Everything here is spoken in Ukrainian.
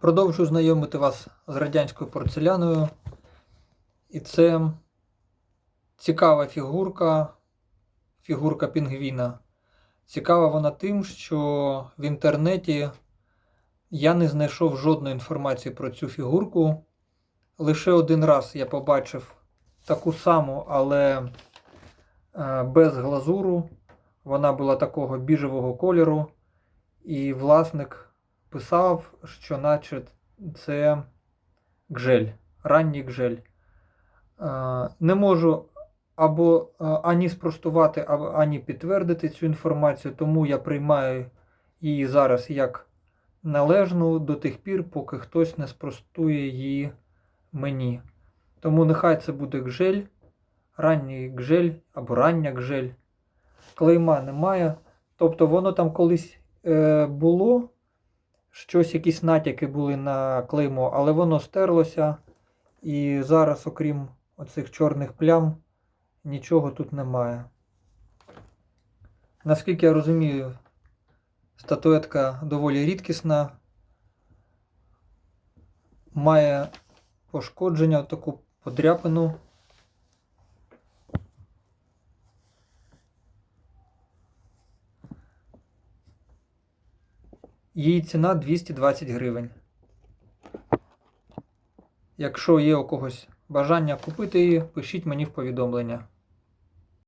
Продовжую знайомити вас з радянською порцеляною. І це цікава фігурка, фігурка пінгвіна. Цікава вона тим, що в інтернеті я не знайшов жодної інформації про цю фігурку. Лише один раз я побачив таку саму, але е, без глазуру. Вона була такого біжевого кольору, і власник писав, що наче це гжель, ранній гжель. Е, Не можу або е, ані спростувати, ані підтвердити цю інформацію, тому я приймаю її зараз як належну до тих пір, поки хтось не спростує її мені. Тому нехай це буде гжель, ранній гжель або рання гжель. Клейма немає. Тобто воно там колись е, було, щось, якісь натяки були на клеймо, але воно стерлося. І зараз, окрім оцих чорних плям, нічого тут немає. Наскільки я розумію, статуетка доволі рідкісна, має пошкодження, таку подряпину. Її ціна 220 гривень. Якщо є у когось бажання купити її, пишіть мені в повідомлення.